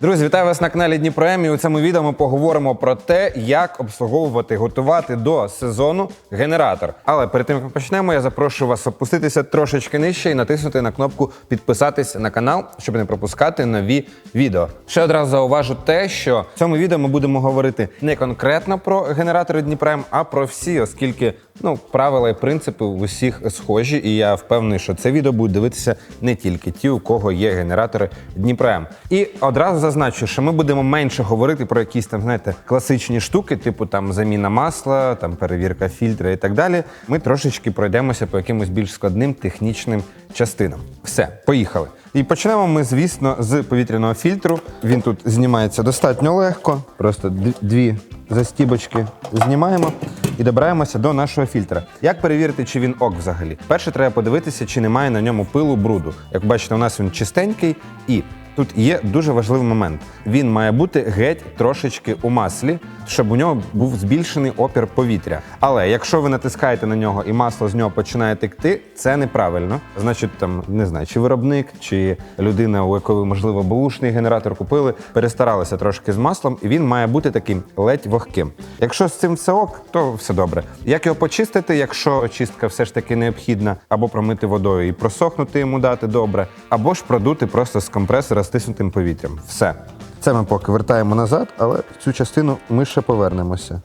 Друзі, вітаю вас на каналі Дніпром. І у цьому відео ми поговоримо про те, як обслуговувати, готувати до сезону генератор. Але перед тим як ми почнемо, я запрошую вас опуститися трошечки нижче і натиснути на кнопку підписатись на канал, щоб не пропускати нові відео. Ще одразу зауважу те, що в цьому відео ми будемо говорити не конкретно про генератори Дніпрем, а про всі, оскільки ну правила і принципи в усіх схожі. І я впевнений, що це відео будуть дивитися не тільки ті, у кого є генератори Дніпрем. І одразу зазначу, що ми будемо менше говорити про якісь там, знаєте, класичні штуки, типу там заміна масла, там перевірка фільтра і так далі. Ми трошечки пройдемося по якимось більш складним технічним частинам. Все, поїхали. І почнемо ми, звісно, з повітряного фільтру. Він тут знімається достатньо легко. Просто дві застібочки знімаємо і добираємося до нашого фільтра. Як перевірити, чи він ок взагалі? Перше, треба подивитися, чи немає на ньому пилу бруду. Як бачите, у нас він чистенький і. Тут є дуже важливий момент. Він має бути геть трошечки у маслі, щоб у нього був збільшений опір повітря. Але якщо ви натискаєте на нього і масло з нього починає текти, це неправильно. Значить, там не знаю, чи виробник, чи людина, у якої можливо бушний генератор купили, перестаралися трошки з маслом, і він має бути таким ледь вогким. Якщо з цим все ок, то все добре. Як його почистити, якщо очистка все ж таки необхідна, або промити водою і просохнути йому дати добре, або ж продути просто з компресора стиснутим повітрям. Все. Це ми поки вертаємо назад, але в цю частину ми ще повернемося.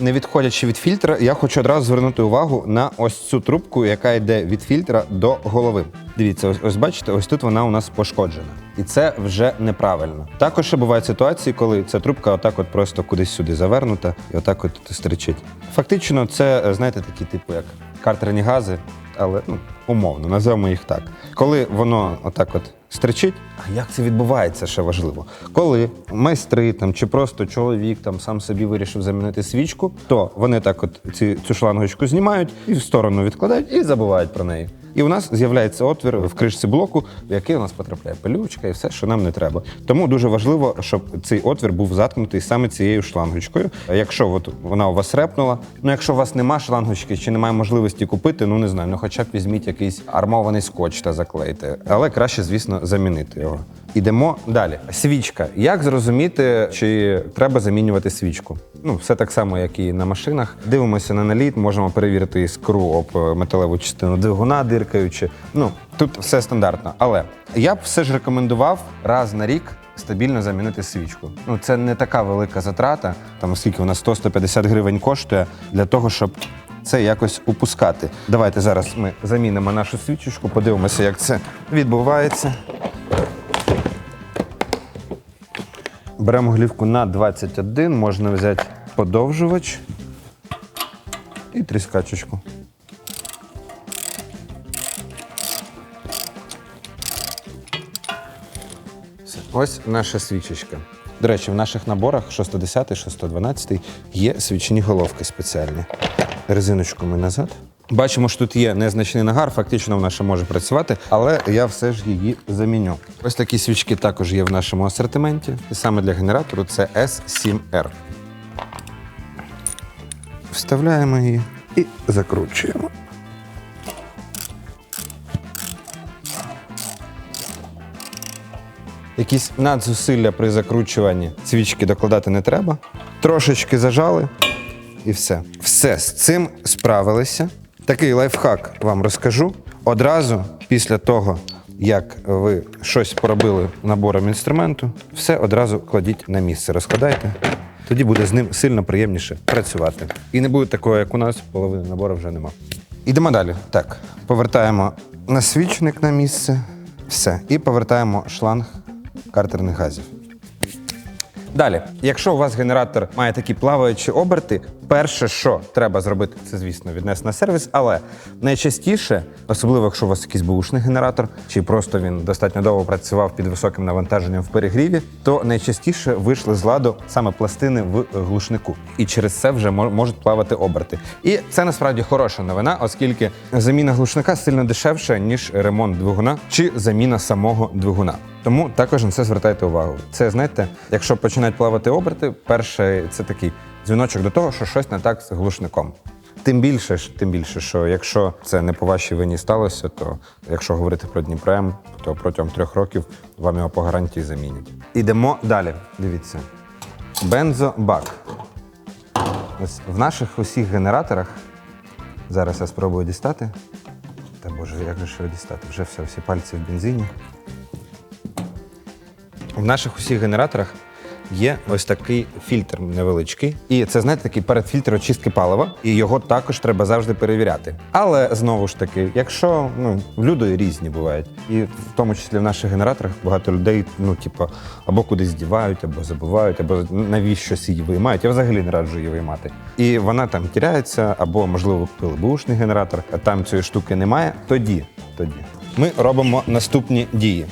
Не відходячи від фільтра, я хочу одразу звернути увагу на ось цю трубку, яка йде від фільтра до голови. Дивіться, ось, ось бачите, ось тут вона у нас пошкоджена. І це вже неправильно. Також ще бувають ситуації, коли ця трубка отак от просто кудись сюди завернута і отак от стричить. Фактично, це, е, знаєте, такі типу як картерні гази, але ну, умовно, називаємо їх так. Коли воно отак от стричить, а як це відбувається, ще важливо. Коли майстри там чи просто чоловік там сам собі вирішив замінити свічку, то вони так от ці, цю шлангочку знімають і в сторону відкладають і забувають про неї. І у нас з'являється отвір в кришці блоку, в який у нас потрапляє пилючка і все, що нам не треба. Тому дуже важливо, щоб цей отвір був заткнутий саме цією шлангочкою. Якщо от вона у вас репнула, ну якщо у вас нема шлангочки чи немає можливості купити, ну не знаю, ну хоча б візьміть якийсь армований скотч та заклейте. Але краще, звісно, замінити його. Ідемо далі. Свічка. Як зрозуміти, чи треба замінювати свічку? Ну, все так само, як і на машинах. Дивимося на наліт, можемо перевірити іскру об е, металеву частину двигуна, диркаючи. Ну, тут все стандартно. Але я б все ж рекомендував раз на рік стабільно замінити свічку. Ну, це не така велика затрата, там оскільки вона 100-150 гривень коштує для того, щоб це якось упускати. Давайте зараз ми замінимо нашу свічечку, подивимося, як це відбувається. Беремо глівку на 21, можна взяти подовжувач і тріскачечку. Ось наша свічечка. До речі, в наших наборах 610, 612 є свічні головки спеціальні. Резиночку ми назад. Бачимо, що тут є незначний нагар, фактично вона ще може працювати, але я все ж її заміню. Ось такі свічки також є в нашому асортименті. І саме для генератору це S7R. Вставляємо її і закручуємо. Якісь надзусилля при закручуванні свічки докладати не треба. Трошечки зажали і все. Все з цим справилися. Такий лайфхак вам розкажу. Одразу після того, як ви щось поробили набором інструменту, все одразу кладіть на місце, розкладайте. Тоді буде з ним сильно приємніше працювати. І не буде такого, як у нас, половини набору вже нема. Ідемо далі. Так, повертаємо насвічник на місце. Все. І повертаємо шланг картерних газів. Далі, якщо у вас генератор має такі плаваючі оберти, перше, що треба зробити, це звісно віднести на сервіс. Але найчастіше, особливо якщо у вас якийсь бушний генератор, чи просто він достатньо довго працював під високим навантаженням в перегріві, то найчастіше вийшли з ладу саме пластини в глушнику, і через це вже можуть плавати оберти. І це насправді хороша новина, оскільки заміна глушника сильно дешевша ніж ремонт двигуна чи заміна самого двигуна. Тому також на це звертайте увагу. Це знаєте, якщо починають плавати оберти, перше це такий дзвіночок до того, що щось не так з глушником. Тим більше, тим більше, що якщо це не по вашій вині сталося, то якщо говорити про Дніпрем, то протягом трьох років вам його по гарантії замінять. Ідемо далі. Дивіться. Бензобак. Ось в наших усіх генераторах. Зараз я спробую дістати. Та боже, як же його дістати? Вже все, всі пальці в бензині. В наших усіх генераторах є ось такий фільтр невеличкий. І це, знаєте, такий передфільтр очистки палива, і його також треба завжди перевіряти. Але знову ж таки, якщо ну, люди різні бувають, і в тому числі в наших генераторах багато людей, ну, типу, або кудись дівають, або забувають, або навіщось її виймають. Я взагалі не раджу її виймати. І вона там тіряється, або, можливо, купили бушний генератор, а там цієї штуки немає. Тоді, тоді ми робимо наступні дії.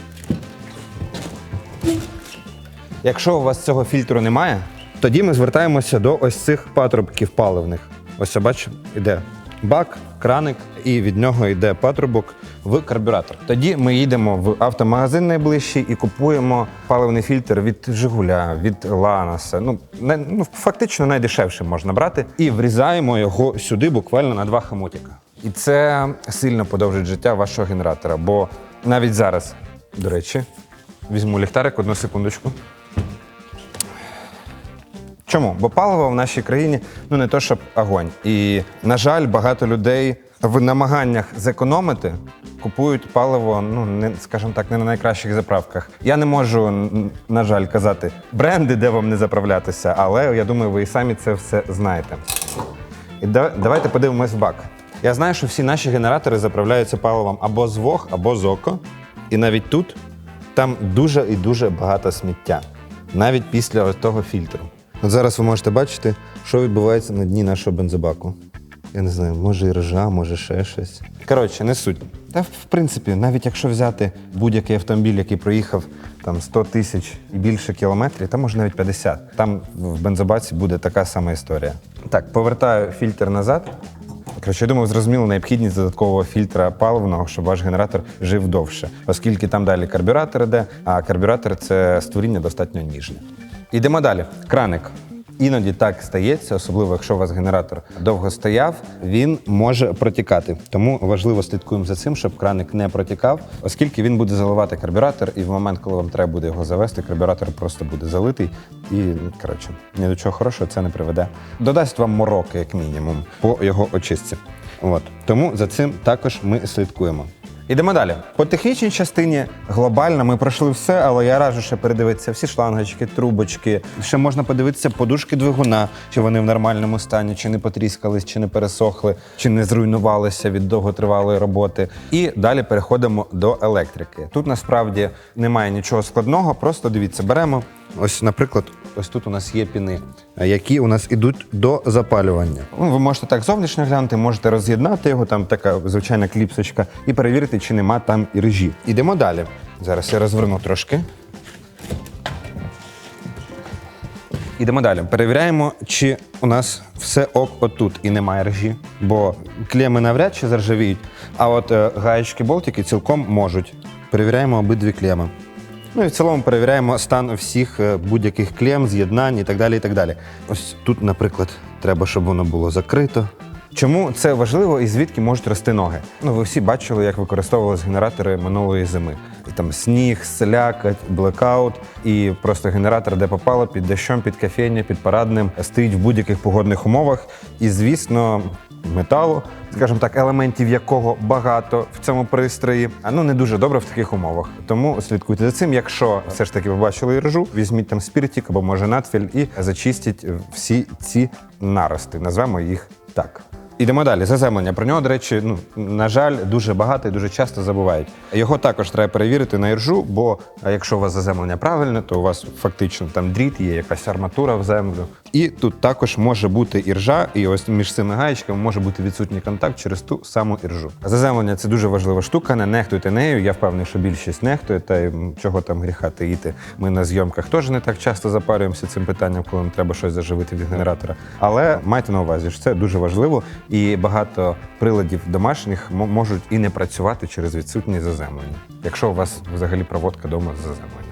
Якщо у вас цього фільтру немає, тоді ми звертаємося до ось цих патрубків паливних. Ось бачу, іде бак, краник, і від нього йде патрубок в карбюратор. Тоді ми їдемо в автомагазин найближчий і купуємо паливний фільтр від Жигуля, від Ланаса. Ну, не, ну фактично найдешевше можна брати, і врізаємо його сюди буквально на два хомутика. І це сильно подовжить життя вашого генератора. Бо навіть зараз, до речі, візьму ліхтарик, одну секундочку. Чому? Бо паливо в нашій країні ну не то, щоб огонь. І, на жаль, багато людей в намаганнях зекономити купують паливо, ну не скажімо так, не на найкращих заправках. Я не можу, на жаль, казати бренди, де вам не заправлятися, але я думаю, ви і самі це все знаєте. І да- давайте подивимось в бак. Я знаю, що всі наші генератори заправляються паливом або з ВОГ, або з ОКО. І навіть тут там дуже і дуже багато сміття, навіть після того фільтру. От зараз ви можете бачити, що відбувається на дні нашого бензобаку. Я не знаю, може і ржа, може ще щось. Коротше, не суть. Та в принципі, навіть якщо взяти будь-який автомобіль, який проїхав там 100 тисяч і більше кілометрів, та може навіть 50, там в бензобаці буде така сама історія. Так, повертаю фільтр назад. Коротше, я думаю, зрозуміло необхідність додаткового фільтра паливного, щоб ваш генератор жив довше, оскільки там далі карбюратор іде, а карбюратор це створіння достатньо ніжне. Йдемо далі. Краник. Іноді так стається, особливо якщо у вас генератор довго стояв, він може протікати. Тому важливо слідкуємо за цим, щоб краник не протікав, оскільки він буде заливати карбюратор, і в момент, коли вам треба буде його завести, карбюратор просто буде залитий. І коротше, ні до чого хорошого це не приведе. Додасть вам мороки, як мінімум, по його очистці. От тому за цим також ми слідкуємо. Ідемо далі. По технічній частині глобально ми пройшли все, але я раджу ще передивитися всі шлангочки, трубочки. Ще можна подивитися подушки двигуна, чи вони в нормальному стані, чи не потріскались, чи не пересохли, чи не зруйнувалися від довготривалої роботи. І далі переходимо до електрики. Тут насправді немає нічого складного, просто дивіться, беремо. Ось, наприклад, ось тут у нас є піни, які у нас ідуть до запалювання. Ну, ви можете так зовнішньо глянути, можете роз'єднати його, там така звичайна кліпсочка, і перевірити, чи нема там і режі. Ідемо далі. Зараз я розверну трошки. Ідемо далі. Перевіряємо, чи у нас все ок отут і немає ржі, бо клеми навряд чи заржавіють, а от е, гаєчки болтики цілком можуть. Перевіряємо обидві клеми. Ну і в цілому перевіряємо стан всіх е, будь-яких клем, з'єднань і так далі. і так далі. Ось тут, наприклад, треба, щоб воно було закрито. Чому це важливо і звідки можуть рости ноги? Ну, ви всі бачили, як використовувалися генератори минулої зими. Там сніг, слякоть, блекаут, і просто генератор, де попало, під дощом, під кофейня, під парадним, стоїть в будь-яких погодних умовах. І, звісно, металу, скажімо так, елементів якого багато в цьому пристрої, а ну не дуже добре в таких умовах. Тому слідкуйте за цим. Якщо все ж таки побачили ржу, візьміть там спіртік або може надфіль і зачистіть всі ці нарости. Назвемо їх так. Ідемо далі. Заземлення. Про нього, до речі, ну на жаль, дуже багато і дуже часто забувають. Його також треба перевірити на іржу, бо якщо у вас заземлення правильне, то у вас фактично там дріт, є якась арматура в землю. І тут також може бути іржа, і ось між цими гаєчками може бути відсутній контакт через ту саму іржу. Заземлення це дуже важлива штука. Не нехтуйте нею. Я впевнений, що більшість нехтує, та й чого там гріха таїти. Ми на зйомках теж не так часто запарюємося цим питанням, коли нам треба щось заживити від генератора. Але майте на увазі, що це дуже важливо, і багато приладів домашніх можуть і не працювати через відсутність заземлення, якщо у вас взагалі проводка вдома з заземленням.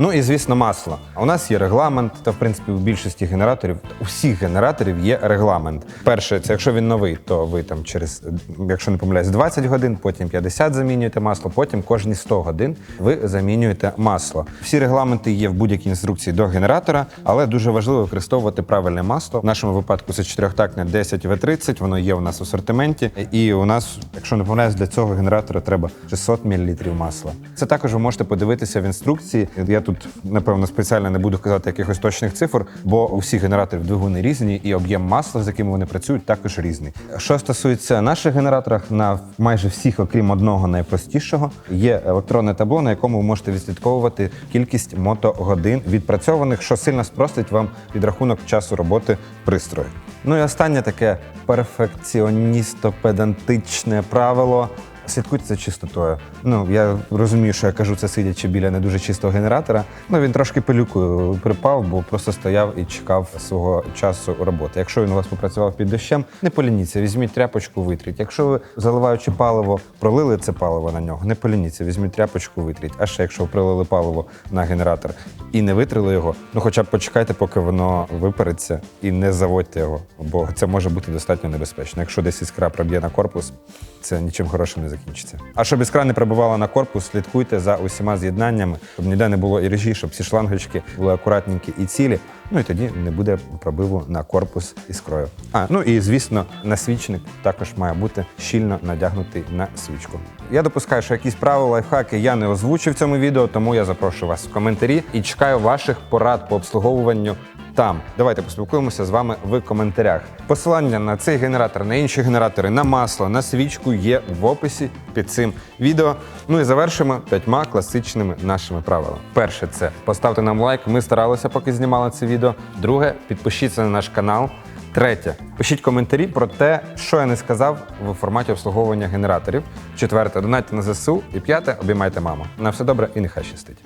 Ну і звісно, масло. У нас є регламент, та в принципі у більшості генераторів, у всіх генераторів є регламент. Перше, це якщо він новий, то ви там через, якщо не помиляюсь, 20 годин, потім 50 замінюєте масло, потім кожні 100 годин ви замінюєте масло. Всі регламенти є в будь-якій інструкції до генератора, але дуже важливо використовувати правильне масло. В нашому випадку це чотирьохтактне 10 В30, воно є у нас в асортименті. І у нас, якщо не помиляюсь, для цього генератора треба 600 мл масла. Це також ви можете подивитися в інструкції. Я тут, напевно, спеціально не буду казати якихось точних цифр, бо у всіх генераторів двигуни різні, і об'єм масла, з яким вони працюють, також різний. Що стосується наших генераторів, на майже всіх, окрім одного найпростішого, є електронне табло, на якому ви можете відслідковувати кількість мотогодин відпрацьованих, що сильно спростить вам підрахунок часу роботи пристрою. Ну і останнє таке перфекціоністо-педантичне правило. Слідкуйте за чистотою. Ну я розумію, що я кажу це сидячи біля не дуже чистого генератора. Ну він трошки пилюкою припав, бо просто стояв і чекав свого часу роботи. Якщо він у вас попрацював під дощем, не полініться, візьміть тряпочку, витріть. Якщо ви заливаючи паливо, пролили це паливо на нього, не полініться, візьміть тряпочку, витріть. А ще якщо ви пролили паливо на генератор і не витрили його, ну хоча б почекайте, поки воно випереться, і не заводьте його, бо це може бути достатньо небезпечно. Якщо десь іскра проб'є на корпус, це нічим хорошим не закінчиться. А щоб іскра не прибувала на корпус, слідкуйте за усіма з'єднаннями, щоб ніде не було іржі, щоб всі шлангочки були акуратненькі і цілі. Ну і тоді не буде пробиву на корпус іскрою. А ну і звісно, насвічник також має бути щільно надягнутий на свічку. Я допускаю, що якісь правила лайфхаки я не озвучив в цьому відео, тому я запрошую вас в коментарі і чекаю ваших порад по обслуговуванню там. Давайте поспілкуємося з вами в коментарях. Посилання на цей генератор, на інші генератори, на масло, на свічку є в описі під цим відео. Ну і завершимо п'ятьма класичними нашими правилами. Перше, це поставте нам лайк. Ми старалися, поки знімали це відео. Друге, підпишіться на наш канал. Третє, пишіть коментарі про те, що я не сказав в форматі обслуговування генераторів. Четверте, донатьте на ЗСУ. І п'яте, обіймайте маму. На все добре і нехай щастить.